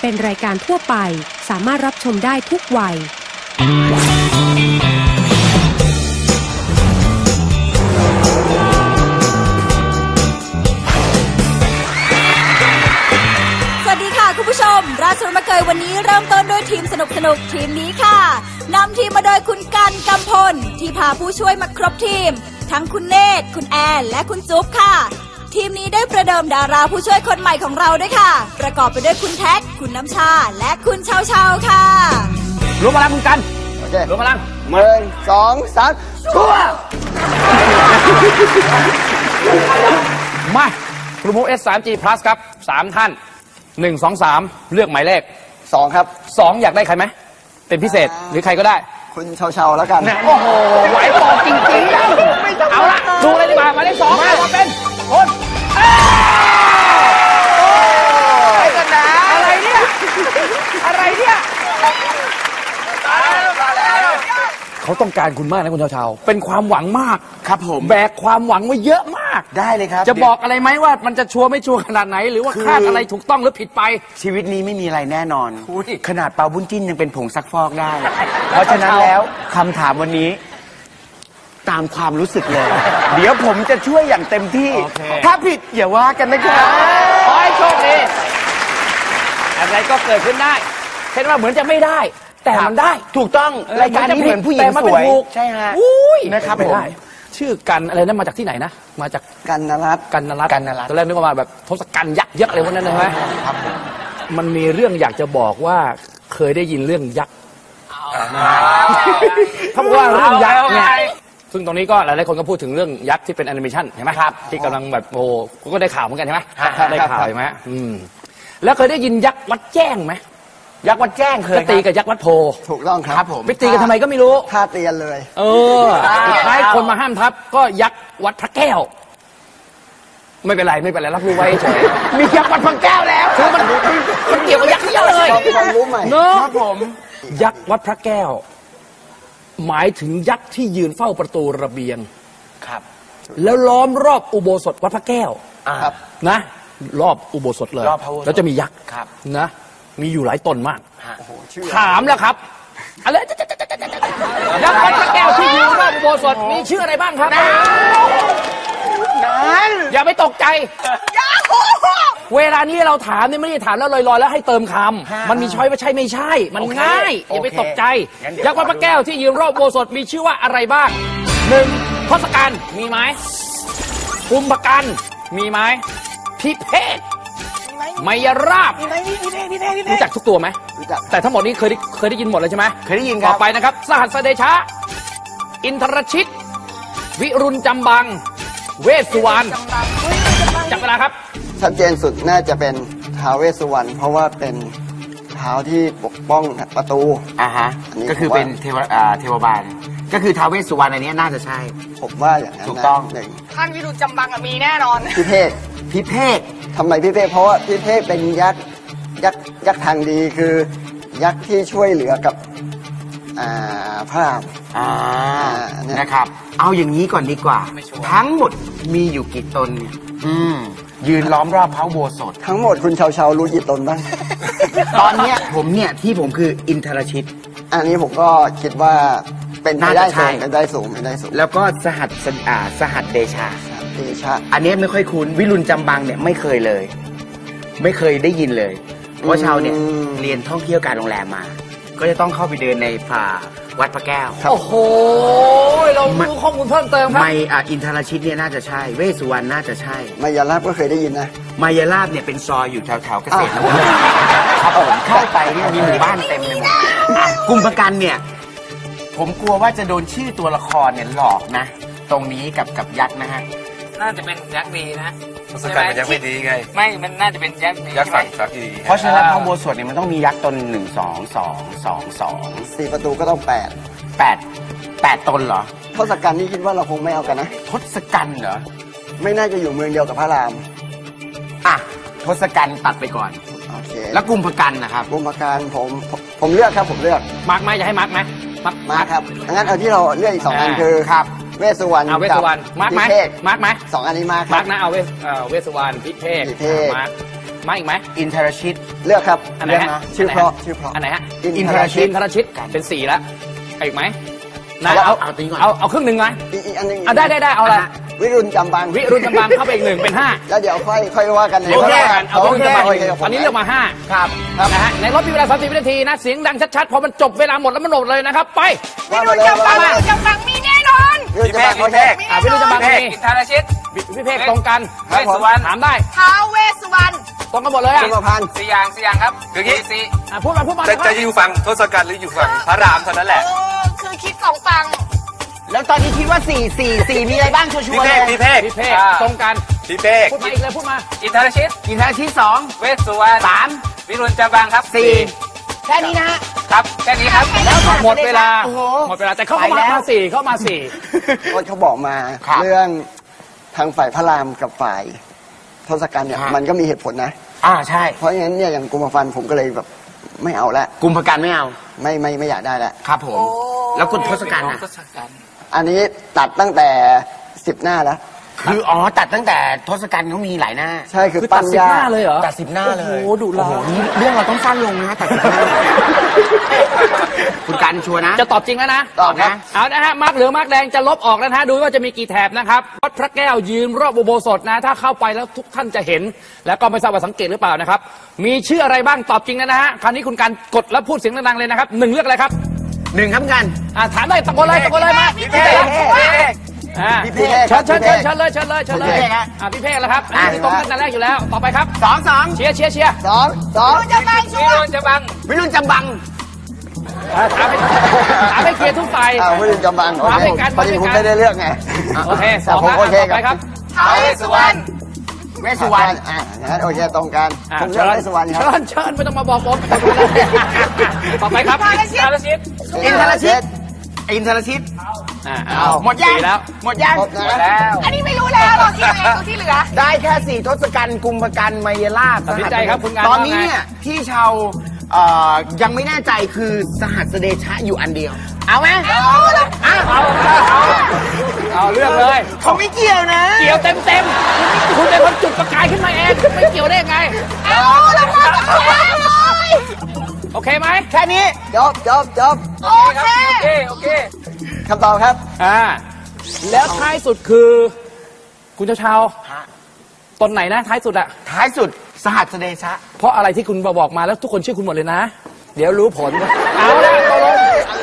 เป็นรายการทั่วไปสามารถรับชมได้ทุกวัย สวัสดีค่ะคุณผู้ชม ราชรมาเกยวันนี้เริ่มต้นด้วยทีมสนุกสนุกทีมนี้ค่ะนำทีมมาโดยคุณกันกำพล ที่พาผู้ช่วยมาครบทีม ทั้งคุณเนตรคุณแอน และคุณจุ๊บค่ะ ทีมนี้ได้ประเดิมดาราผู้ช่วยคนใหม่ของเราด้วยค่ะ ประกอบไปด้วยคุณแท็ก คุณน้ำชา และคุณเชาเชาๆค่ะ รวมพลังคุณกันโอเครวมพลังหนึ่งสองสามชั่วมาครูมูเอสสามจีพลัสครับสามท่านหนึ่งสองสามเลือกหมายเลขสองครับสองอยากได้ใครไหม เป็นพิเศษหรือใครก็ได้ คุณเชาเชาๆแล้วกัน โอ้โหไหวบอกจริงๆ เอาละดูเลยดีกว่าหมายเลขสอง เขาต้องการคุณมากนะคุณชาวชาวๆเป็นความหวังมาก ครับผม แบกความหวังไว้เยอะมาก ได้เลยครับจะบอกอะไรไหมว่ามันจะชัวร์ไม่ชัวร์ขนาดไหน หรือว่าคือคาดอะไรถูกต้องหรือผิดไป ชีวิตนี้ไม่มีอะไรแน่นอน อุ๊ย ขนาดเปาบุญจิ้นยังเป็นผงซักฟอกได้ เพราะฉะนั้นแล้วคำถามวันนี้ ตามความรู้สึกเลย เดี๋ยวผมจะช่วยอย่างเต็มที่ โอเค ถ้าผิดอย่าว่ากันนะครับขอให้โชคดีอะไรก็เกิดขึ้นได้เช่นว่าเหมือนจะไม่ได้ แต่มันได้ถูกต้องเออรายการนี้เหมือนผู้หญิงแต่มันสเป็นวยถูกใช่ฮะอุ้ยนะครับไม่ผมได้ชื่อกันอะไรนั่นมาจากที่ไหนนะ มาจากกันนรัตน์ กันนรัตน์กันนรัตน์ ตอนแรกนึกว่ามาแบบทศกัณฐ์ยักษ์เยอะอะไรพวกนั้นนะใช่ไหมครับผมมันมีเรื่องอยากจะบอกว่าเคยได้ยินเรื่องยักษ์เขาบอกว่าเรื่องยักษ์เนี่ย ซึ่งตรงนี้ก็หลายๆคนก็พูดถึงเรื่องยักษ์ที่เป็นแอนิเมชันเห็นไหมครับ ที่กำลังแบบโอ้โหก็ได้ข่าวเหมือนกันใช่ไหมได้ข่าวใช่ไหมอืมแล้วเคยได้ยินยักษ์วัดแจ้งไหม ยักษ์วัดแจ้งเคยก็ตีกับยักษ์วัดโพถูกต้องครับครับผมไปตีกันทำไมก็ไม่รู้ ท่าเตียนเลย เออสุดท้ายคนมาห้ามทับ ก็ยักษ์วัดพระแก้ว ไม่เป็นไรไม่เป็นไรรับรู้ไว้เฉยมียักษ์วัดพังแก้วแล้วคือมันมันเกี่ยวกับยักษ์เยอะเลยความรู้ใหม่เนอะครับผม ยักษ์วัดพระแก้ว หมายถึงยักษ์ที่ยืนเฝ้าประตูระเบียงครับ แล้วล้อมรอบอุโบสถวัดพระแก้วอ่าครับนะรอบอุโบสถเลยรอบพระอุโบสถแล้วจะมียักษ์ครับนะ มีอยู่หลายตนมากโอ้โหชื่อถามแล้วครับอะไรยักษ์วัดพระแก้วที่ยืนรอบอุโบสถมีชื่ออะไรบ้างครับอย่าไปตกใจ เวลานี้เราถามเนี่ยไม่ได้ถามแล้วลอยๆ แล้วให้เติมคำมันมีช้อยว่าใช่ไม่ใช่ มันง่าย อย่าไปตกใจงั้นเดี๋ยวยักษ์วัดพระแก้วที่ยืนรอบอุโบสถมีชื่อว่าอะไรบ้างหนึ่งทศกัณฐ์มีไหมกุมภกันมีไหมพิเภก ไมยราบรู้จักทุกตัวไหม รู้จัก แต่ทั้งหมดนี้เคยได้เคยได้ยินหมดเลยใช่ไหมเคยได้ยินครัต่บอไปนะครับ สหัสเดชะ อินทรชิต วิรุณจำบัง เวสสุวรรณจับเวลาครับ ชัดเจนสุดน่าจะเป็นท้าวเวสสุวรรณเพราะว่าเป็นเท้าที่ปกป้องประตู อ่าฮะ อันนี้ก็คือผมว่า เป็นเทวอ่าเทวบาล ก็คือท้าวเวสสุวรรณอันเนี้ยน่าจะใช่ ผมว่าอย่างนั้นนะถูกต้อง หนึ่งท่านวิรุณจำบังอะมีแน่นอนพี่เภกพิเภก ทำไมพี่เภกเพราะว่าพี่เภกเป็นยักษ์ยักษ์ยักษ์ทางดีคือ ยักษ์ที่ช่วยเหลือกับอ่าพระราม อ่าเนี่ย นะครับ เอาอย่างนี้ก่อนดีกว่า ทั้งหมดมีอยู่กี่ตนเนี่ยอืม ยืนล้อมรอบพระอุโบสถ ทั้งหมดคุณเชาเชารู้กี่ตนบ้าง ตอนเนี้ยผมเนี่ยที่ผมคืออินทรชิต อันนี้ผมก็คิดว่าเป็นไปน่าได้จะใช่ สูงเป็นได้สูงเป็นได้สูง แล้วก็สหัสสอ่าสหัสเดชา เดชะ อันเนี้ยไม่ค่อยคุ้นวิรุณจำบังเนี่ยไม่เคยเลย ไม่เคยได้ยินเลย เพราะชาวเนี่ยเรียนท่องเที่ยวการโรงแรมมา ก็จะต้องเข้าไปเดินในป่าวัดพระแก้ว โอ้โห เรารู้ข้อมูลเพิ่มเติมครับ ไม่อ่าอินทรชิตเนี่ยน่าจะใช่ เวสสุวรรณน่าจะใช่ มายาลาบก็เคยได้ยินนะ มายาลาบเนี่ยเป็นซอยอยู่แถวแถวๆเกษตรนวมินทร์ครับผมเข้าไปเนี่ยมีหมู่บ้านเต็มไปหมดอะกุมภกันเนี่ย ผมกลัวว่าจะโดนชื่อตัวละครเนี่ยหลอกนะ ตรงนี้กับกับยักษ์นะฮะ น่าจะเป็นยักษ์ดีนะทศกัณฐ์มันยังไม่ดีไง ไม่ มันน่าจะเป็นยักษ์ดียักษ์สั่งใช่ไหมสักทีเพราะฉะนั้นพระอุโบสถเนี่ยมันต้องมียักษ์ตนหนึ่งสองสองสองสองสี่ประตูก็ต้องแปดแปดแปดตนเหรอทศกัณฐ์นี่คิดว่าเราคงไม่เอากันนะ ทศกัณฐ์เหรอไม่น่าจะอยู่เมืองเดียวกับพระราม อะทศกัณฐ์ตัดไปก่อน โอเคแล้วกุมภกันนะครับบุมประการผมผมผมเลือกครับผมเลือก มาร์กไหมจะให้มาร์กไหมมาร์กมาครับงั้นเอาที่เราเลือกอีกสองอันอ่าคือครับ เวสสุวรรณเอาเวสสุวรรณกับมาร์กไหมพิเภกมาร์กไหมสองอันนี้มาคมารัร์บ กนะเอาเวสเอ่อเวสสุวรรณพิเภกพิเภก มาร์กมาอีกไหมอินทรชิตเลือกครับอันไหนเลือกฮะชื่อเพราะชื่อเพราะ อันไหนฮะอินทรชิตอินทรชิตเป็นสี่แล้วเอาอีกไหมนะเอาเอาเอาตีก่อน เอาเอาครึ่งหนึ่งไหมอีกอีกอันหนึงอะได้ได้ได้เอาอะไรวิรุณจำบังวิรุณจำบังเข้าไปอีกหนึ่งเป็นห้าแล้วเดี๋ยวค่อยค่อยว่ากันในโอเคกันเอาวิรุณจำบังโออีกเคหนึ่งตอนนี้เลือกมาห้าครับนะฮะในรถมีเวลา30วินาทีนะ เสียงดังชัดๆ พอมันจบเวลาหมดแล้วมันหมดเลยนะครับ ไป ว่ามาเลยว่ามาจำบังมีแน่ นอนวิรุณจำบังโอเคอะวิรุณจำบังเพมีกอินทรชิต พี่เพกตรงกันเวสสุวรรณ ถามได้ ท้าวเวสสุวรรณตรงกันหมดเลยอะคุณประพันธ์สี่อย่างสี่อย่างครับคืองี้สี่อะพูดมาพูดมาจะจะอยู่ฝั่งทศกัณฐ์หรืออยู่ฝั่งพระรามเท่านั้นแหละเออคือคิดสองฝั่งแล้วตอนนี้คิดว่า 4 4 4 มีอะไรบ้างชัวพี่ร์ๆเพเลกยพี่เพกพี่เพกตรงกัน พี่เพกพูดมาอีกเลยพูดมาอินทรชิต อินทรชิตสองเวสสุวรรณสามวิรุณจำบังครับสี่แค่นี้นะฮะ ครับแค่นี้ครับหมดเวลาโอ้โหหมดเวลาแต่เขาก็ไปมาแล้ว มาสี่เข้ามาสี่ก็เขาบอกมาครับ เรื่องทางฝ่ายพระรามกับฝ่ายทศกัณฐ์เนี่ยครับมันก็มีเหตุผลนะ อ่าใช่ เพราะงั้นเนี่ยอย่างกุมภพันธ์ผมก็เลยแบบไม่เอาละกุมภกันไม่เอาไม่ไม่ไม่อยากได้ละ ครับผม แล้วคุณทศกัณฐ์อะอันนี้ตัดตั้งแต่สิบหน้าแล้ว คืออ๋อตัดตั้งแต่ทศกัณฐ์เขามีหลายหน้า ใช่คือคือปั้ตัดนสิบยาหน้าเลยเหรอตัดสิบหน้าเลย โอ้โหดุร้ายโอ้โหนี่เรื่องเราต้องสั้นลงนะตัดสิบหน้า คุณกันชัวร์นะ จะตอบจริงแล้วนะตอบนะเอานะฮะมาร์กเหลืองมาร์กแดงจะลบออกแล้วนะฮะดูว่าจะมีกี่แถบนะครับวัดพระแก้วยืนรอบอุโบสถนะ ถ้าเข้าไปแล้วทุกท่านจะเห็น แล้วก็ไม่ทราบว่าสังเกตหรือเปล่านะครับ มีชื่ออะไรบ้างตอบจริงแล้วนะฮะคราวนี้คุณการกดแล้วพูดเสียงดังๆเลยนะครับหนึ่งเลือกอะไรครับหนึ่งครับคุณกัน อ่าถามได้ตะโกนเลยตะโกนเลยมาพี่เพกพี่พี่เพก อ่าพี่เพกเชิญเชิญพี่เชิญเพกเชิญเลยเชิญเลยเชิญเลยพี่เพกฮะอ่าพี่เพกแล้วครับอันนี้ตรงตั้งแต่แรกอยู่แล้ว ต่อไปครับสองสองเชียร์เชียร์เชียร์สองสองจะบังชัวิวรุณจำบังวิรุณจำบังอ่าถามให้ถามให้เคลียร์ทุกฝ่ายอ่าวิรุณจำบังโอมาเคด้วยกันพอดีมาด้วยกันผมไม่ได้เลือกไงโอเคสแต่องผมแล้วโอเคต่อไปกับครับท้าวเวสสุวรรณเวสสุวรรณอ่างั้นโอเคตรงกันอ่าผมเลืเชิอกญเวสสุวรรณครับเชิญเชิญไม่ต้องมาบอกผมต่อไปครับอินทรชิตอินทรชิต อินทรชิต อ่าเอาหมดยัง สี่แล้ว หมดยังครบนะแล้ว อันนี้ไม่รู้แล้วเราคิดเองดูที่เหลือ ได้แค่สี่ทศกัณฐ์กุมภกันมายราบตัดสินใจครับคุณการตอนนี้ว่าไง เนี่ยที่ชาวเอ่อยังไม่แน่ใจคือสหัสเดชะอยู่อันเดียว เอาไหมเอาละอะเอาเอาเอาเลือกเลย เขาไม่เกี่ยวนะเกี่ยวเต็มเต็มๆคุณเป็นคนจุดประกายขึ้นมาเอง ไม่เกี่ยวได้ยังไง เอาละมาจากตัวเลย โอเคไหมแค่นี้จบจบจบโอเคโอเคโอเคคำตอบครับ อ่า แล้วท้ายสุดคือ คุณเช้าเช้าตนไหนนะ ท้ายสุดอะท้ายสุดสหัสเดชะ เพราะอะไรที่คุณบอกมาแล้วทุกคนเชื่อคุณหมดเลยนะ เดี๋ยวรู้ผล เอาละตกลง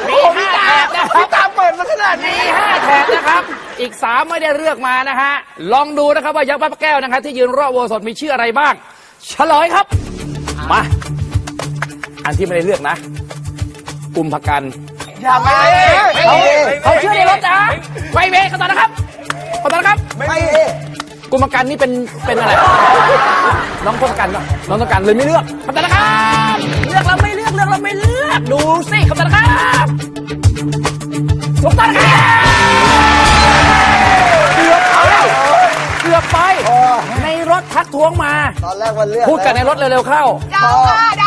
มีห้าแถบนะครับตาเปิดมาขนาดนี้มีห้าแถบนะครับ อีกสามไม่ได้เลือกมานะฮะ ลองดูนะครับว่ายักษ์พระแก้วนะครับที่ยืนรอบโบสถ์มีชื่ออะไรบ้างเฉลยครับ มา อันที่ไม่ได้เลือกนะกุมภกันอย่าไปเขาเขาชื่อในรถนะไม่เมย์ขอโทษนะครับขอโทษนะครับไม่กุมภกันนี่เป็นเป็นอะไร น้องทศกัณฐ์ปะน้องทศกัณฐ์เลยไม่เลือกขอโทษนะครับ เลือกแล้วไม่เลือกเลือกแล้วไม่เลือกดูสิขอโทษนะครับถูกต้องนะครับเกือบไปเกือบไปในรถทักท้วงมา ตอนแรกวันเลือกพูดกันในรถเร็วๆเข้าเดาค่ะเดา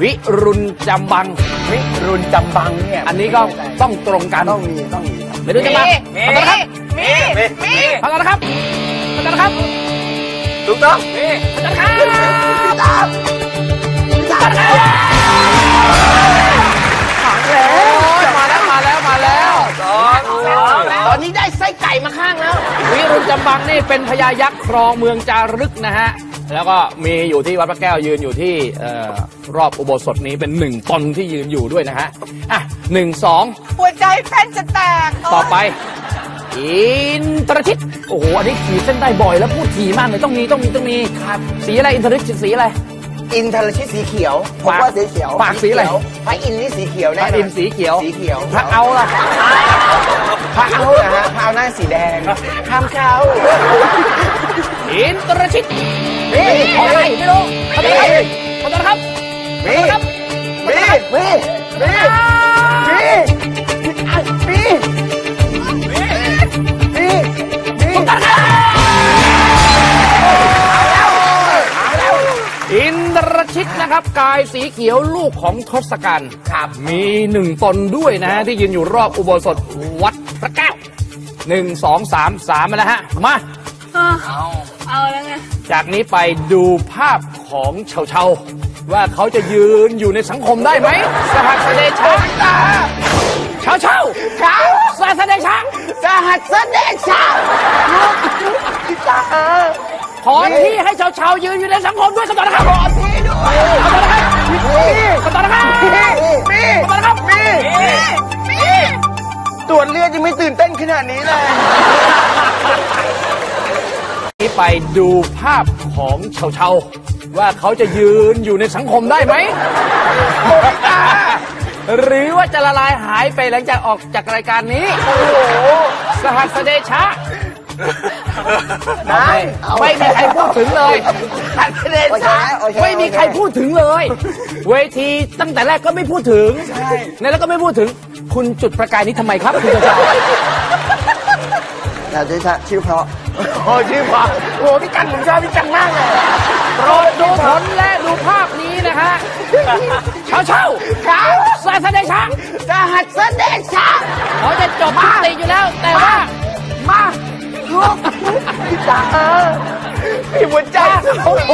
วิรุณจำบัง วิรุณจำบังเนี่ยอันนี้ก็ต้องตรงกันต้องมีต้องมีครับวิรุณจำบังมีขอโทษนะครับมีมีขอโทษนะครับขอโทษนะครับถูกต้องนี่ขอโทษนะครับมา มาข้างแล้ว วิรุณจำบังนี่เป็นพญายักษ์ครองเมืองจารึกนะฮะ แล้วก็มีอยู่ที่วัดพระแก้วยืนอยู่ที่เอ่อรอบอุโบสถนี้เป็นหนึ่งตนที่ยืนอยู่ด้วยนะฮะ อะหนึ่งสองหัวใจแป้นจะแตกต่อไป อินทรชิต โอ้โห อันนี้ขีดเส้นได้บ่อยแล้วพูดถี่มากเลยต้องมีต้องมีต้องมีครับ สีอะไรอินทรชิตสีอะไร อินทรชิตสีเขียวผมว่าสีเขียวปากสีอะไร พระอินทร์นี่สีเขียวพแน่ระนอิอนนทร์สีเขียว สีเขียวพระเอาล่ะ พระเอาเหรฮะพระเอาหน้าสีแดงห้ามเข้าอินตรชิตนี่อะไรไม่รู้ขอโทษครับขอโทษครับบีบีบีบีบีบีบีอินทรชิตนะครับ กายสีเขียวลูกของทศกัณฐ์มีหนึ่งตนด้วยนะฮะที่ยืนอยู่รอบอุโบสถวัด พระแก้วหนึ่งสองสามสามมาแล้วฮะ มา เอาแล้วไงจากนี้ไปดูภาพของเฉาเฉาว่าเขาจะยืนอยู่ในสังคมได้ไหมสหัสเดชะเฉาเฉาสหัสเดชะสหัสเดชะขอที่ให้เฉาเฉายืนอยู่ในสังคมด้วยคำตอบนะครับขอที่ด้วยคำตอบนะครับคำตอบนะครับมีคำตอบนะครับมีมีต รวจเลือดยังไม่ตื่นเต้นขนาดนี้เลยนี้ไปดูภาพของเฉาเฉาว่าเขาจะยืนอยู่ในสังคมได้ไหม หรือว่าจะละลายหายไปหลังจากออกจากรายการนี้ โอ้โห สหัสเดชะ ไม่ไม่มีใครพูดถึงเลยสหัสเดโอเคชะโอเคไม่มีใครพูดถึงเลย เวทีตั้งแต่แรกก็ไม่พูดถึงในแล้วก็ไม่พูดถึง คุณจุดประกายนี้ทำไมครับคุณเฉาแต่ดิฉันชื่อเพราะโอ้ชื่อพอโอ้พี่กันผมชอบพี่กันมากเลยโปรดดูผลและดูภาพนี้นะฮะเช้าเช้าสหัสเดชะสหัสเดชะเขาจะจบยุติอยู่แล้วแต่ว่ามา ลูกพี่จ๋าพี่หัวใจโอ้โห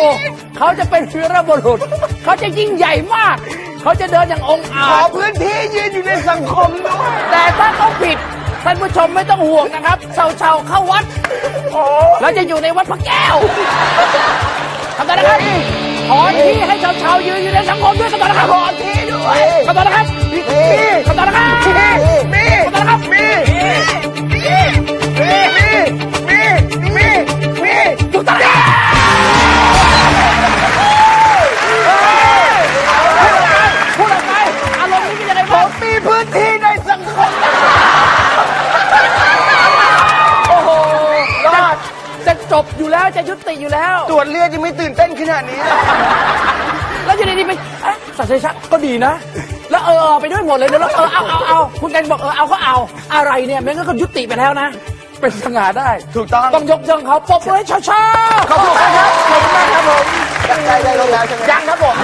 เขาจะเป็นวีรบุรุษเขาจะยิ่งใหญ่มาก เขาจะเดินอย่างองอาขอจพื้นที่ยืนอยู่ในสังคมด้วยแต่ถ้าเขาผิดท่านผู้ชมไม่ต้องห่วงนะครับเชาเชาเข้าวัด โอ้แล้วจะอยู่ในวัดพระแก้วคำตอบนะครับขอที่ให้เชาเชายืนอยู่ในสังคมด้วยคำตอบนะครับขอที่ด้วยคำตอบนะครับมีคำตอบนะครับมี ดชะก็ดีนะ แล้วเออเออไปด้วยหมดเลยเดี๋ยวแล้วเออเอาเอาเอาคุณกันบอกเออเอาก็เอาอะไรเนี่ยมันก็ยุติไปแล้วนะ เป็นสง่าได้ ถูกต้อง ต้องยกย่องเขาปรบมือให้ชาชาขอบคุณครับ ขอบคุณมากครับผมได้ได้ลงแล้วใช่ไหมยังครับผม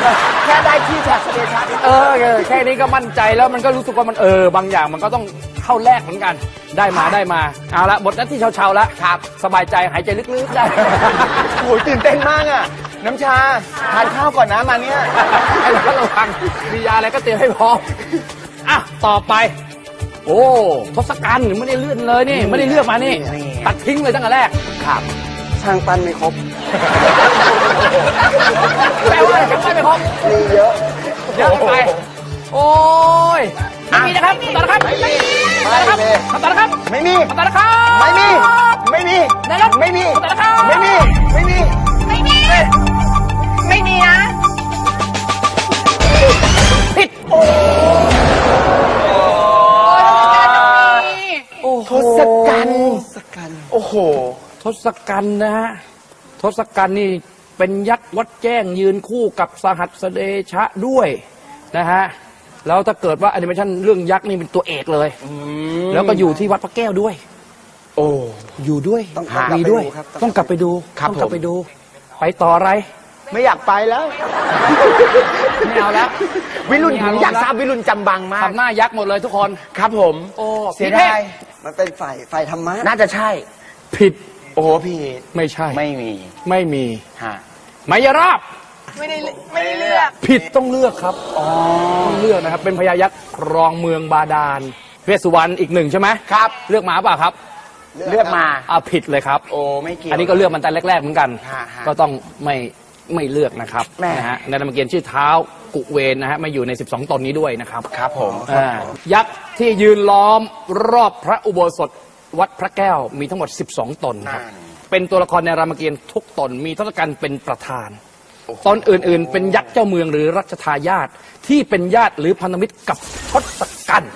แค่ได้ที่แท็กสเตชันเออแค่นี้ก็มั่นใจแล้วมันก็รู้สึกว่ามันเออบางอย่างมันก็ต้องเข้าแลกเหมือนกัน ได้มาได้มาเอาละหมดหน้าที่ชาวๆแล้วครับ สบายใจหายใจลึกๆได้ โอ้ยตื่นเต้นมากอะ น้ำชาทานข้าวก่อนนะมาเนี่ยให้ระมัดระวังมียาอะไรก็เตรียมให้พร้อมอะต่อไป โอ้ทศกัณฐ์ไม่ได้เลื่อนเลยนี่ ไม่ได้เลือกมานี่นี่ตัดทิ้งเลยตั้งแต่แรกครับช่างปั้นไม่ครบแปลว่าอะไรครับไม่พร้อมมีเยอะเยอะไป โอ้ยไม่มีนะครับต่อนะครับไม่มีนะครับต่อนะครับไม่มีต่อนะครับไม่มีไม่มีนะครับไม่มีต่อนะครับไม่มีไม่มีไม่มี ไม่มีนะ ผิดทศกัณฐ์โอ้โห ทศกัณฐ์นะฮะ ทศกัณฐ์นี่เป็นยักษ์วัดแจ้งยืนคู่กับสหัสเดชะด้วยนะฮะ แล้วถ้าเกิดว่าแอนิเมชันเรื่องยักษ์นี่เป็นตัวเอกเลย แล้วก็อยู่ที่วัดพระแก้วด้วย โอ้ อยู่ด้วย ต้องกลับไปมีด้วยดูครับต้องกลับไปดูครับต้องกลับผมไปดู ไปต่ออะไร ไม่อยากไปแล้ว ไม่เอาแล้ววิรุณไม่ผเมอยากทราบวิรุณจำบังมาก ทำหน้ายักษ์หมดเลยทุกคน ครับผม โอ้เสียพี่ดายมันเป็นฝ่ายฝ่ายธรรมะ น่าจะใช่ ผิดโอ้โหพี่ไม่ใช่ ไม่มีไม่มีฮะมายราบ ไม่ได้ไม่ได้เลือกผิดต้องเลือกครับต้องเลือกนะครับ เป็นพญายักษ์ครองเมืองบาดาลเวสสุวรรณอีกหนึ่งใช่ไหมครับ เลือกหมาเปล่าครับเลือกมา อ่าผิดเลยครับ โอ้ไม่เกี่ยวอันนี้ก็เลือกมันแต่แรกๆเหมือนกัน ฮะฮะ ก็ต้องไม่ ไม่เลือกนะครับแม่ นะฮะในธรรมเกียรติชื่อเท้ากุเวนนะฮะมาอยู่ใน 12 ตนนี้ด้วยนะครับครับผมอ่ายักษ์ที่ยืนล้อมรอบพระอุโบสถวัดพระแก้วมีทั้งหมด 12 ตนครับเป็นตัวละครในรามเกียรติ์ทุกตนมีทศกัณฐ์เป็นประธาน ตนอื่นๆ เป็นยักษ์เจ้าเมืองหรือรัชทายาทที่เป็นญาติหรือพันธมิตรกับทศกัณฐ์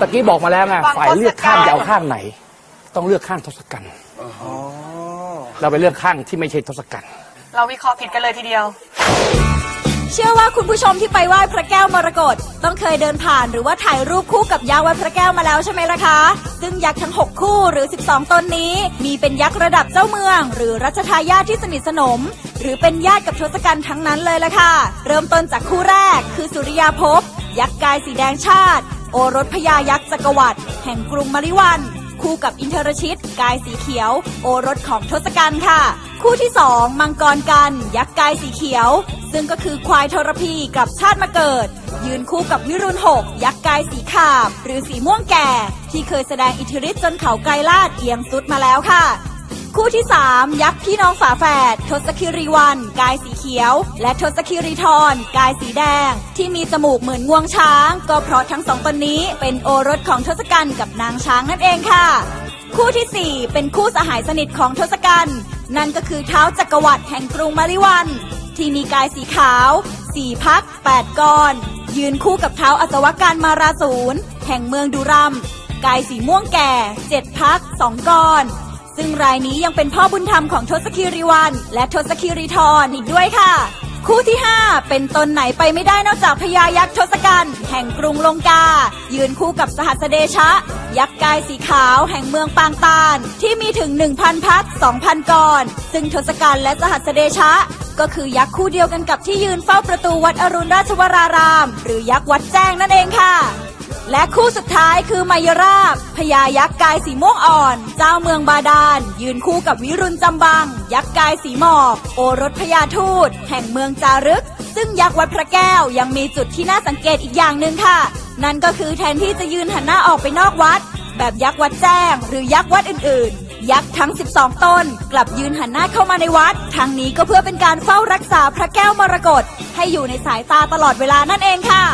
ตะกี้บอกมาแล้วไงฝั่งฝ่ายเลือกข้างทศกัณฐ์จะเอาข้างไหน ต้องเลือกข้างทศกัณฐ์เราไปเลือกข้างที่ไม่ใช่ทศกัณฐ์ เราวิเคราะห์ผิดกันเลยทีเดียว เชื่อว่าคุณผู้ชมที่ไปไหว้พระแก้วมรกตต้องเคยเดินผ่านหรือว่าถ่ายรูปคู่กับยักษ์วัดพระแก้วมาแล้วใช่ไหมล่ะคะ ซึ่งยักษ์ทั้ง 6 คู่หรือ 12 ตนนี้ มีเป็นยักษ์ระดับเจ้าเมือง หรือรัชทายาทที่สนิทสนม หรือเป็นญาติกับทศกัณฐ์ทั้งนั้นเลยล่ะค่ะ เริ่มต้นจากคู่แรก คือสุริยาภพยักษ์กายสีแดงชาติ โอรสพญายักษ์จักรวรรดิแห่งกรุงมริวัน คู่กับอินทรชิต กายสีเขียว โอรสของทศกัณฐ์ค่ะ คู่ที่สองมังกรกัน ยักษ์กายสีเขียว ซึ่งก็คือควายทรพีกับชาติมาเกิด ยืนคู่กับวิรุณหกยักษ์กายสีขาบ หรือสีม่วงแก่ ที่เคยแสดงอิทธิฤทธิ์จนเขาไกลลาดเอียงสุดมาแล้วค่ะ คู่ที่ 3 ยักษ์พี่น้องฝาแฝดทศคิริวัน กายสีเขียว และทศคิริธรกายสีแดง ที่มีจมูกเหมือนงวงช้าง ก็เพราะทั้งสองตนนี้เป็นโอรสของทศกัณฐ์กับนางช้างนั่นเองค่ะ คู่ทีสี่4 เป็นคู่สหายสนิทของทศกัณฐ์นั่นก็คือเท้าจักรวรรดิแห่งกรุงมาริวัน ที่มีกายสีขาวสี่พักแปดกรยืนคู่กับเท้าอัศวการมาราสูรแห่งเมืองดุรัมกายสีม่วงแก่เจ็ดพักสองกร ซึ่งรายนี้ยังเป็นพ่อบุญธรรมของทศคิริวัน และทศคิริธรอีกด้วยค่ะ คู่ที่ 5 เป็นตนไหนไปไม่ได้นอกจากพญายักษ์ทศกัณฐ์แห่งกรุงลงกา ยืนคู่กับสหัสเดชะ ยักษ์กายสีขาวแห่งเมืองปางตาล ที่มีถึง 1,000 พัก2,000กรซึ่งทศกัณฐ์และสหัสเดชะ ก็คือยักษ์คู่เดียวกันกับที่ยืนเฝ้าประตูวัดอรุณราชวราราม หรือยักษ์วัดแจ้งนั่นเองค่ะ และคู่สุดท้ายคือมายราบพญายักษ์กายสีม่วงอ่อน เจ้าเมืองบาดาล ยืนคู่กับวิรุณจำบัง ยักษ์กายสีหมอก โอรสพญาทูต แห่งเมืองจารึก ซึ่งยักษ์วัดพระแก้วยังมีจุดที่น่าสังเกตอีกอย่างหนึ่งค่ะ นั่นก็คือแทนที่จะยืนหันหน้าออกไปนอกวัด แบบยักษ์วัดแจ้ง หรือยักษ์วัดอื่นๆ ยักษ์ทั้ง 12 ต้น กลับยืนหันหน้าเข้ามาในวัดทั้งนี้ก็เพื่อเป็นการเฝ้ารักษาพระแก้วมรกตให้อยู่ในสายตาตลอดเวลานั่นเองค่ะ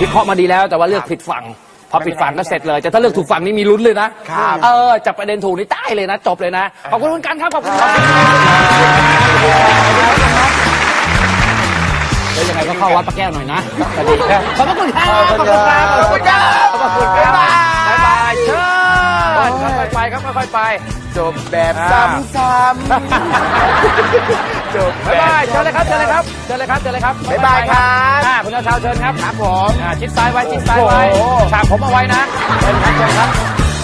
วิเคราะห์มาดีแล้วแต่ว่าเลือกผิดฝั่ง พอผิดฝั่งก็เสร็จเลย แต่ถ้าเลือกถูกฝั่งนี่มีลุ้นเลยนะ ครับเออ จับประเด็นถูกนี่ได้เลยนะ จบเลยนะ ขอบคุณคุณกันครับ ขอบคุณครับแล้วยังไงก็เข้าวัดพระแก้วหน่อยนะจะดีครับขอบพระคุณครับ ขอบคุณครับ ขอบคุณครับขอบคุณครับบ๊ายบายเชิญค่อยๆไปครับค่อยๆไป จบแบบซ้ำๆจบบ๊ายแบบบายเชิญเลยครับ เชิญเลยครับ เชิญเลยครับ เชิญเลยครับ บ๊ายบายครับ อ่าคุณเช้าเชิญครับครับผมอ่าชิดซ้ายไว้ชิดซ้ายไว้โอ้โห ฉากผมเอาไว้นะเชิญครับเชิญครับ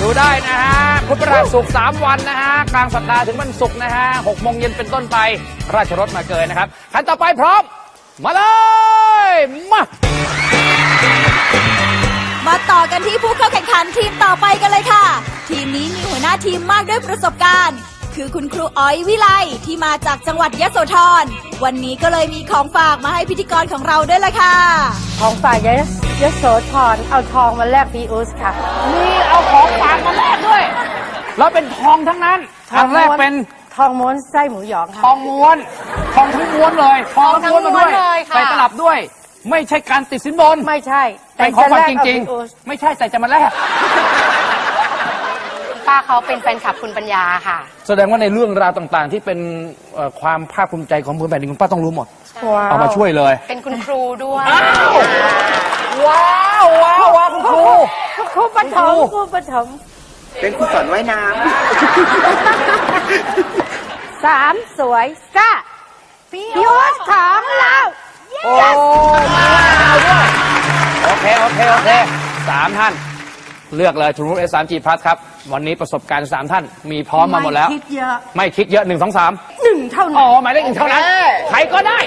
ดูได้นะฮะพุธพฤหัสศุกร์สามวันนะฮะกลางสัปดาห์ถึงวันศุกร์นะฮะหกโมงเย็นเป็นต้นไป ราชรถมาเกยนะครับขั้นต่อไปพร้อม มาเลยมามาต่อกันที่ผู้เข้าแข่งขันทีมต่อไปกันเลยค่ะ ทีมนี้มีหัวหน้าทีมมากด้วยประสบการณ์ คือคุณครูอ้อยวิไลที่มาจากจังหวัดยะโสธร วันนี้ก็เลยมีของฝากมาให้พิธีกรของเราด้วยละค่ะ ของฝ่ายยะยโสธรเอาทองมาแลกพีอุสค่ะ นี่เอาของฝากมาแลกด้วย แล้วเป็นทองทั้งนั้นครั้งแรกเป็นทองม้วนไส้หมูหยองค่ะ ทองม้วน ทองทั้งม้วนเลย ทองทั้งม้วนมาด้วยทองทั้งม้วนเลยค่ะใส่ตลับด้วย ไม่ใช่การติดสินบน ไม่ใช่เป็นของขวัญจจะแลกริงเอา POS ๆไม่ใช่แต่จะมาแลก ป้าเขาเป็นแฟนคลับคุณปัญญาค่ะ แสดงว่าในเรื่องราวต่างๆ ที่เป็นเอ่อความภาคภูมิใจของพื้นแผ่นดินคุณป้าต้องรู้หมด ว้าวเอามาช่วยเลย เป็นคุณครูด้วยว้าวว้าวว้าวคุณครู ครูปฐมครูครูปฐมเป็นครูสอนว่ายน้สามสวยซ่าพีอุสของเราโอ้มาด้วยโอเค โอเค โอเคสามท่าน เลือกเลยทูนูเอสสามจีพัทครับ วันนี้ประสบการณ์สามท่าน มีพร้อมมาหมดแล้วคิดเยอะ ไม่คิดเยอะหนึ่งสองสามหนึ่งเท่าอ๋นั้อนหมายเลขหนึ่งเท่านั้น ใครก็ได้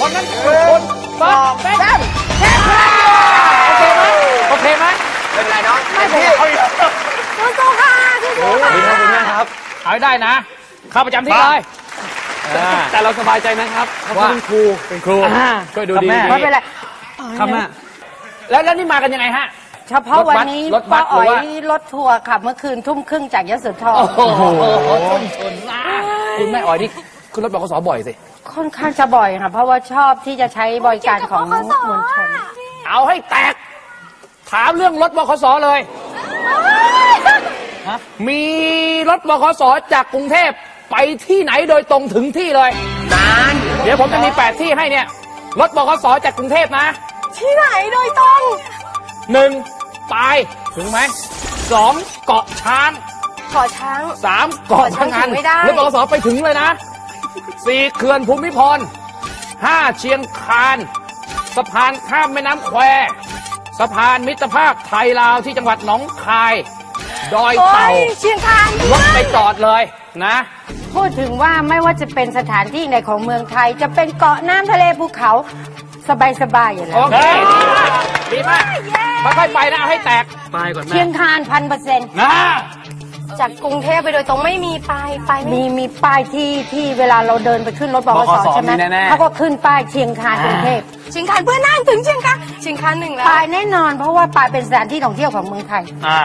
คนนั้นคือคุณเฟิร์สเป็นแชมป์โอเคไหมโอเคไหมำเป็นไรเนาะสู้ๆค่ะสู้ๆค่ะดีครับคุณแม่ครับ เอาให้ได้นะ เข้าประจำที่เลยอ่าแต่เราสบายใจนะครับเพราะว่าเขาเป็นครูเป็นครูอ่าช่วยดูดีไม่เป็นไรครับแม่แล้วแล้วนี่มากันยังไงฮะ เฉพาะวันนี้รถบัป้าสหรืออ๋อยว่า รถทัวร์ขับเมื่อคืนทุ่มครึ่งจากยโสธรโอ้โหต้นทุนนะคุณแม่อ๋อยนี่ขึ้นรถบขสบ่อยสิ ค่อนข้างจะบ่อยค่ะ เพราะว่าชอบที่จะใช้บริการของมวลชน เอาให้แตก ถามเรื่องรถบขสเลยฮะมีรถบขสจากกรุงเทพไปที่ไหนโดยตรงถึงที่เลยนานเดี๋ยวผมจะมีแปดที่ให้เนี่ย รถบขสจากกรุงเทพนะ ที่ไหนโดยตรง หนึ่งปายถึงไหมสองเกาะช้างขอช้าง สามเกาะพังงานถึงไม่ได้รถบขสไปถึงเลยนะสี่เขื่อนภูมิพลห้าเชียงคานสะพานข้ามแม่น้ำแควสะพานมิตรภาพไทยลาวที่จังหวัดหนองคาย ดอยโอ้เต่ายเชียงคานรถไปจอดเลยนะ พูดถึงว่าไม่ว่าจะเป็นสถานที่ไหนของเมืองไทย จะเป็นเกาะน้ำทะเลภูเขา สบายๆอยู่แล้โอวเค ดีมากค่อยๆไปนะเอาให้แตกไปก่อนเชีแม่ยงคานพันเปอร์เซ็นต์นะจากกรุงเทพไปโดยตรงไม่มีไปไปไม่มีมีป้ายที่ที่เวลาเราเดินไปขึ้นรถบขสใช่ไหมเขาก็ขึ้นป้ายเชียงคานกรุงเทพเชียงคานเพื่อนั่งถึงเชียงคานเชียงคานหนึ่งแล้วปายแน่นอนเพราะว่าปายเป็นสถานที่ท่องเที่ยวของเมืองไทยอ่า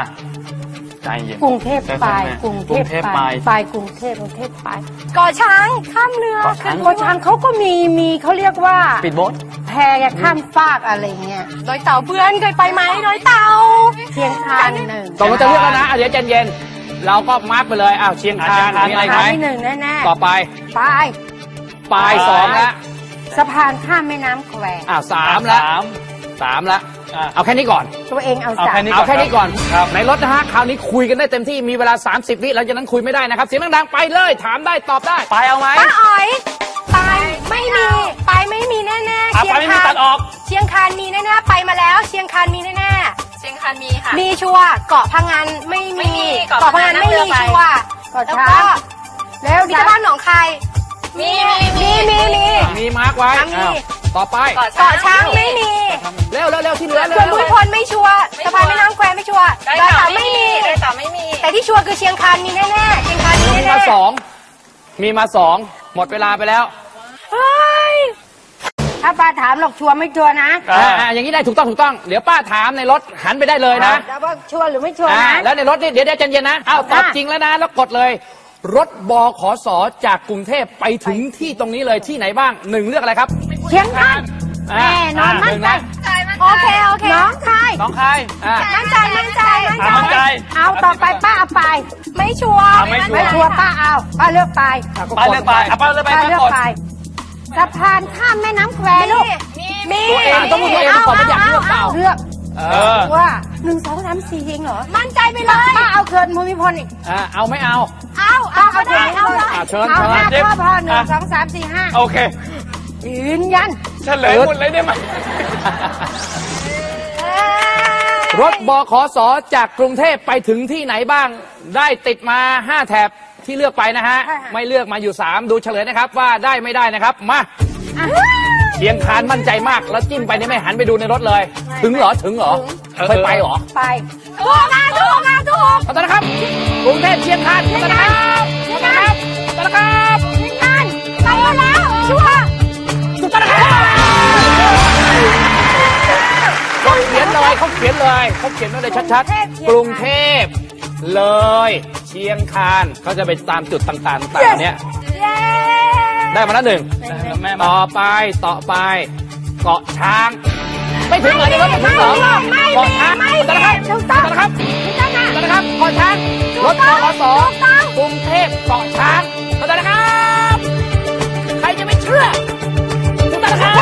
ใจเย็นกรุงเทพใช่ปายใช่กรุงเทพกรุงเทพปาปายยปายกรุงเทพกรุงเทพปายเกาะช้างข้ามเรือเกาะช้างโกชางเขาก็มีมีเขาเรียกว่าปิดโบ๊ทแพข้ามฟากอะไรเงี้ยดอยเต่าเพื่อนเคยไปไหมดอยเต่าเชียงคานหนึ่งตกลงจะเลือกแล้วนะอะเดี๋ยวใจเย็นๆเราก็มาร์กไปเลยอ้าวเชียงคานอะเชียงคานมีอะไรไหมคานที่หนึ่งแน่ต่อไปๆปายปลายสองแล้วสะพานข้ามแม่น้ำแควอ้าวสามแล้วสามสามแล้วอะ เอาแค่นี้ก่อน ตัวเองเอาเอาสามแค่นี้ เอาแค่นี้ก่อน ครับ ในรถนะฮะ คราวนี้คุยกันได้เต็มที่ มีเวลา 30 วิหลังจากนั้นคุยไม่ได้นะครับ เสียงดังๆ ไปเลย ถามได้ ตอบได้ ไปเอาไหม ป้าอ๋อยไปไม่มีไปไม่มีแน่ๆอะเชียไปงไม่มีคาตันดออก เชียงคานมีแน่ๆไปมาแล้ว เชียงคานมีแน่ๆเชียงคานมีค่ะมีชัวร์เกาะพังงานไม่มีเกาะพังงานไม่มีชัวร์ก็แล้วช้าก็งแล้วมีตะบ้านหนองคายมีมีมีมีมีมาร์กไว้อะมีอ้าว ต่อไปเกาะช้างไม่มีเร็วเร็วเร็วที่เหลือเร็เขื่อนวภูมิพลไม่ชัวร์สะพานแม่น้ำแควไม่ชัวร์ดอยเต่าไม่มี ดอยเต่าไม่มี แต่ที่ชัวร์คือเชียงคานมีแน่ๆเชียงคานมีมีแน่มาๆสองมีมาสองหมดเวลาไปแล้วเฮ้ยถ้าปาถามหรอกชัวร์ไม่ชัวร์นะอ่าอ่าอย่างนี้ได้ถูกต้องถูกต้องเดี๋ยวป้าถามในรถหันไปได้เลยนะ แล้วว่าชัวร์หรือไม่ชัวร์อ่านะ แล้วในรถนี่เดี๋ยวเดี๋ยวใจเย็นนะ อ้าวตอบจริงแล้วนะ แล้วกดเลย รถบขสจากกรุงเทพไปถึงที่ตรงนี้เลยที่ไหนบ้างหนึ่งเลือกอะไรครับเชียงคานอ่าแน่นอนมั่นใจ โอเค โอเค น้องคายน้องคายอ่า มั่นใจ มั่นใจมั่นอะมั่นใจใจเอาต่อไปป้าเอาไป ไม่ชัวร์ อะไม่ชัไม่ชัวร์ป้าเอา ป้าเลือกไปไปเลยไปอะไปเลยไปป้าไปเลือกก่อนไป สะพานข้ามแม่น้ำแควลูก มี ตัวเองต้องพูดตัวเองก่อนว่าอยากเลือกเปล่า เลือก เอเอออ ว่าหนึ่งสองสามสี่เองเหรอ มั่นใจไปเลยป้าเอาเกินภูมิพลอีก อ่าเอาไม่เอา เอาเอาเอาได้เอาเลยอ่าเชิญเอาเชิญห้าเจ็บข้อพอหนึ่งอะสองสามสี่ห้าโอเคยืนยันเฉลยหมดเลยได้ไหมรถบขสจากกรุงเทพไปถึงที่ไหนบ้าง ได้ติดมา 5 แถบที่เลือกไปนะฮะ ไม่เลือกมาอยู่ 3 ดูเฉลยนะครับว่าได้ไม่ได้นะครับ มา เชียงคานมั่นใจมาก แล้วจิ้มไปนี่ไม่หันไปดูในรถเลย ถึงเหรอถึงเหรอเคยไปเหรอไปถูกอะถูกอะถูกขอโทษนะครับกรุงเทพเชียงคานขอโทษนะครับขอโทษนะครับขอโทษนะครับงานไปแล้วชัวร์ถูกต้องนะครับเขาเขียนเลยเขาเขียนเลยเขาเขียนไว้เลยชัดๆ กรุงเทพเลย เชียงคานเขาจะไปตามจุดต่างๆต่างๆเนี้ยเย้ ได้มาแล้วหนึ่งแม่มาต่อไปต่อไป เกาะช้าง ไม่ถึงเหรอในรถไม่ถึงเหรอไม่เกาะช้างไม่ถูกต้องนะครับถูกต้องถูกต้องนะครับถูกต้องอะถูกต้องนะครับเกาะช้างรถบขสกรุงเทพเกาะช้างถูกต้องนะครับใครจะไม่เชื่อถูกต้องนะครับ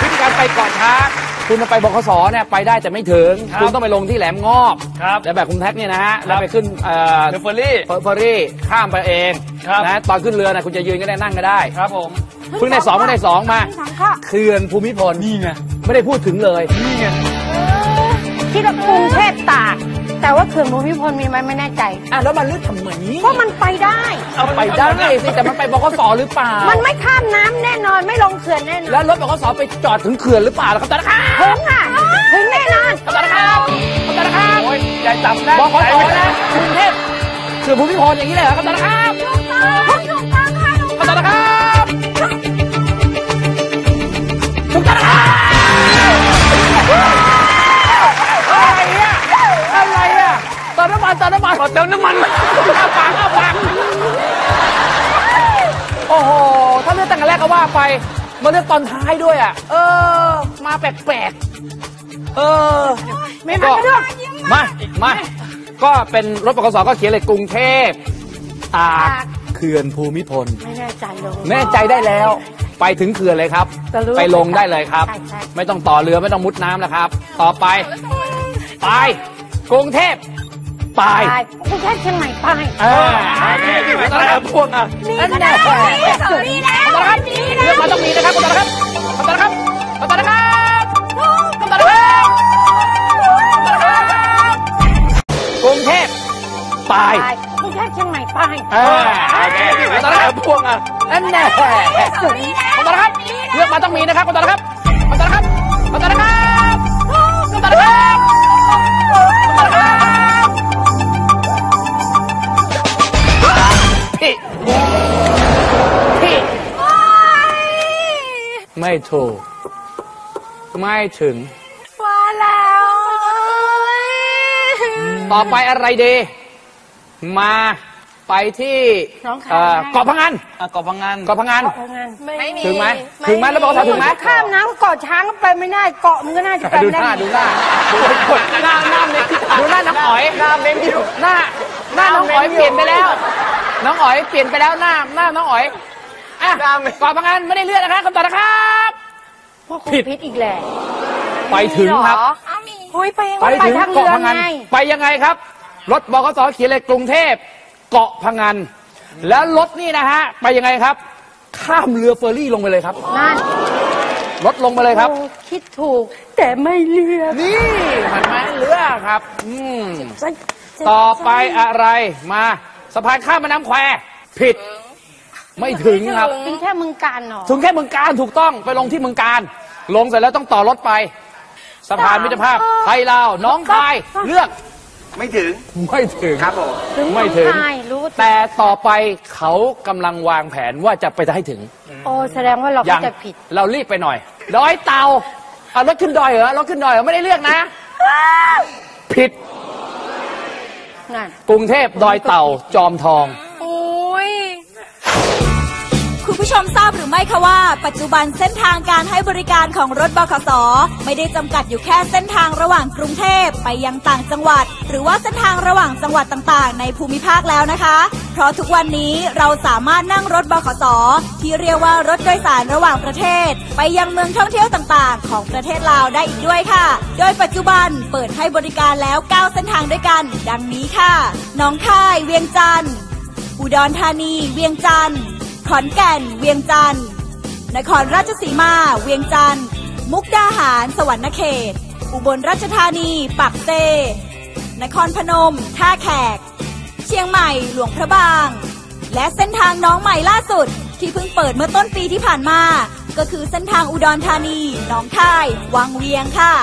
วิธีการไปเกาะช้าง คุณจะไปบขสเนี่ยไปได้แต่ไม่ถึง ครับคุณต้องไปลงที่แหลมงอบครับแล้วแบบคุณแท็กเนี่ยนะฮะแล้วไปขึ้นเอ่อเดอะเฟอร์รี่ เฟอร์เฟอรี่ข้ามไปเองครับ นะตอนขึ้นเรือนะคุณจะยืนก็ได้นั่งก็ได้ครับผม เพิ่งได้สองเพิ่งได้สองมาสองข้อเขื่อนภูมิพลนี่ไงไม่ได้พูดถึงเลย นี่ไงคิดว่ากรุงเทพตาก แต่ว่าเขื่อนภูมิพลมีไหมไม่แน่ใจอะแล้วมันเลือกทำไมเพราะมันไปได้ เอาไปได้สิแต่มันไปบกสหรือเปล่า มันไม่ข้ามน้ำแน่นอนไม่ลงเขื่อนแน่นอนแล้วรถบกสไปจอดถึงเขื่อนหรือเปล่าล่ะครับท่านนะครับถึงอะถึงแน่นอนท่านนะครับท่านนะครับโอ้ยใหญ่จับได้บกสนะกรุงเทพเขื่อนภูมิพลอย่างนี้เลยเหรอครับท่านนะครับถูกต้องถูกต้องค่ะถูกท่านนะครับถูกต้องนะครับ อเติมน้ำมันมาอ้าปากอ้าปากโอ้โห ถ้าเลือกตั้งแต่แรกก็ว่าไป มาเลือกตอนท้ายด้วยอะ เออ มาแปลกๆ เออ ไม่มาเรื่องมา มา ก็เป็นรถปกสก็เขียนเลยกรุงเทพตากเขื่อนภูมิพล ไม่แน่ใจเลย แน่ใจได้แล้ว ไปถึงเขื่อนเลยครับจะรู้ไปลงได้เลยครับใช่ใช่ไม่ต้องต่อเรือไม่ต้องมุดน้ำแล้วครับ ต่อไป ไป กรุงเทพไปไปกรุงเทพเชียงใหม่ไปเออนี่ไม่ใช่พวกอะนั่นแหละมีแล้วขอบคุณครับมีเรื่องมันต้องมีนะครับขอบคุณครับขอบคุณครับขอบคุณนะครับขอบคุณครับกรุงเทพไปปายไม่ใช่เชียงใหม่ป้ายเออโอเคคุณตอนนะครับพวกอะนั่นแน่คุณตอนนะครับเลือกมาต้องมีนะครับคุณตอนนะครับคุณตอนนะครับคุณตอนนะครับ ไม่ถูก ไม่ถึง ว่าแล้วต่อไปอะไรดี มาไปที่น้องคาย เอ่อเกาะพังงานอะเกาะพังงานเกาะพังงาน ไม่มีถึงไหมถึงไหมแล้วบอกว่าถึงไหม ข้ามน้ำเกาะช้างก็ไปไม่ได้เกาะมันก็น่าจะไปดูไม่หได้น้าดูหน้าดูหน้าหน้าเม็ดดูหน้าน้องอ๋อยหน้าเม็ดอยู่หน้าหน้าน้องอ๋อยเปลี่ยนไปแล้ว น้องอ๋อยเปลี่ยนไปแล้วหน้าหน้าน้องอ๋อย อะเกาะพังงานไม่ได้เลือกนะครับคำตอบนะครับพวกผิดพิษอีกแหละไปถึงครับอุ้ยไปยังไปไงถึงทางเรือเกาะพังงานไงไปยังไงครับ รถบกสเขียนเลยกรุงเทพเกาะพังงานแล้วรถนี่นะฮะไปยังไงครับ ข้ามเรือเฟอร์รี่ลงไปเลยครับนั่นรถลงไปเลยครับโอ้คิดถูก แต่ไม่เลือกนี่เห็นไหมเรือครับ อืมใจต่อไปอะไรมาสะพานข้ามแม่น้ำแควผิด ไม่ถึงครับ ถึงแค่มึงการเหรอ ถึงแค่เมืองการถูกต้องไปลงที่เมืองการ ลงเสร็จแล้วต้องต่อรถไปสะพานมิตรภาพไทยลาวน้องคายเลือกไม่ถึงไม่ถึงครับผมถึงไม่ถึงน้อคายรู้แต่ต่อไปเขากำลังวางแผนว่าจะไปให้ถึง โอ้แสดงว่าเรายัก็จะผิด เรารีบไปหน่อยดอยเตาเอารถขึ้นดอยเหรอรถขึ้นดอยเหรอไม่ได้เลือกนะ ผิดนั่นกรุงเทพดอยเต่าจอมทองอุ้ย คุณผู้ชมทราบหรือไม่คะว่า ปัจจุบันเส้นทางการให้บริการของรถบขส ไม่ได้จำกัดอยู่แค่เส้นทางระหว่างกรุงเทพไปยังต่างจังหวัด หรือว่าเส้นทางระหว่างจังหวัดต่างๆ ในภูมิภาคแล้วนะคะ เพราะทุกวันนี้เราสามารถนั่งรถบขส ที่เรียกว่ารถโดยสารระหว่างประเทศ ไปยังเมืองท่องเที่ยวต่างๆ ของประเทศลาวได้อีกด้วยค่ะ โดยปัจจุบันเปิดให้บริการแล้ว 9 เส้นทางด้วยกัน ดังนี้ค่ะหนองคาย เวียงจันทร์อุดรธานี เวียงจันทร์ ขอนแก่น เวียงจันทร์ นครราชสีมา เวียงจันทร์ มุกดาหาร สวรรณเขต อุบลราชธานี ปักเซนครพนม ท่าแขก เชียงใหม่ หลวงพระบาง และเส้นทางน้องใหม่ล่าสุด ที่เพิ่งเปิดเมื่อต้นปีที่ผ่านมา ก็คือเส้นทางอุดรธานี หนองคาย วังเวียงค่ะ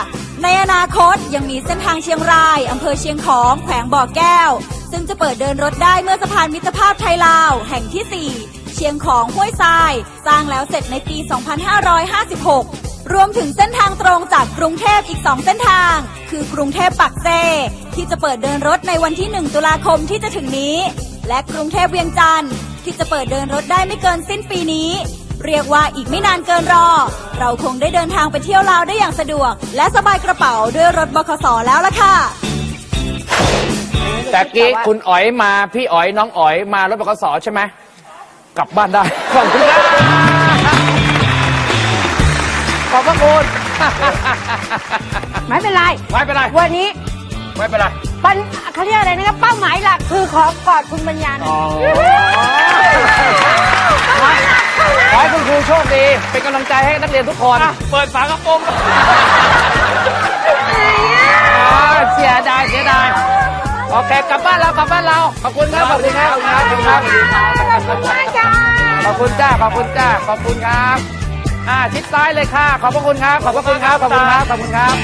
ในอนาคตยังมีเส้นทางเชียงราย อำเภอเชียงของ แขวงบ่อแก้ว ซึ่งจะเปิดเดินรถได้เมื่อสะพานมิตรภาพไทยลาว แห่งที่ 4 ชียงของห้วยทราย สร้างแล้วเสร็จในปี 2556 รวมถึงเส้นทางตรงจากกรุงเทพอีก 2 เส้นทาง คือกรุงเทพปักเซที่จะเปิดเดินรถในวันที่ 1 ตุลาคมที่จะถึงนี้ และกรุงเทพเวียงจันทร์ที่จะเปิดเดินรถได้ไม่เกินสิ้นปีนี้ เรียกว่าอีกไม่นานเกินรอ เราคงได้เดินทางไปเที่ยวลาวได้อย่างสะดวก และสบายกระเป๋าด้วยรถบขสแล้วล่ะค่ะแต่กี้คุณอ๋อยมาพี่อ๋อยน้องอ๋อยมารถบกสใช่ไหม กลับบ้านได้ขอบคุณครับขอบพระคุณไม่เป็นไร ไม่เป็นไรวันนี้ไม่เป็นไรปันเขาเรียกอะไรนะครับเป้าหมายหลักคือขอกอดคุณปัญญาหน่อยขอให้คุณครูโชคดีเป็นกำลังใจให้นักเรียนทุกคนเปิดฝากระโปรงอ่าเสียดายเสียดาย โอเคกลับบ้านเรากลับบ้านเรา ขอบคุณครับขอบคุณครับขอบคุณครับขอบคุณครับขอบคุณจ้าขอบคุณจ้าขอบคุณครับ อ่าชิดซ้ายเลยค่ะ ขอบพระคุณครับ ขอบพระคุณครับ ขอบคุณครับขอบคุณครับ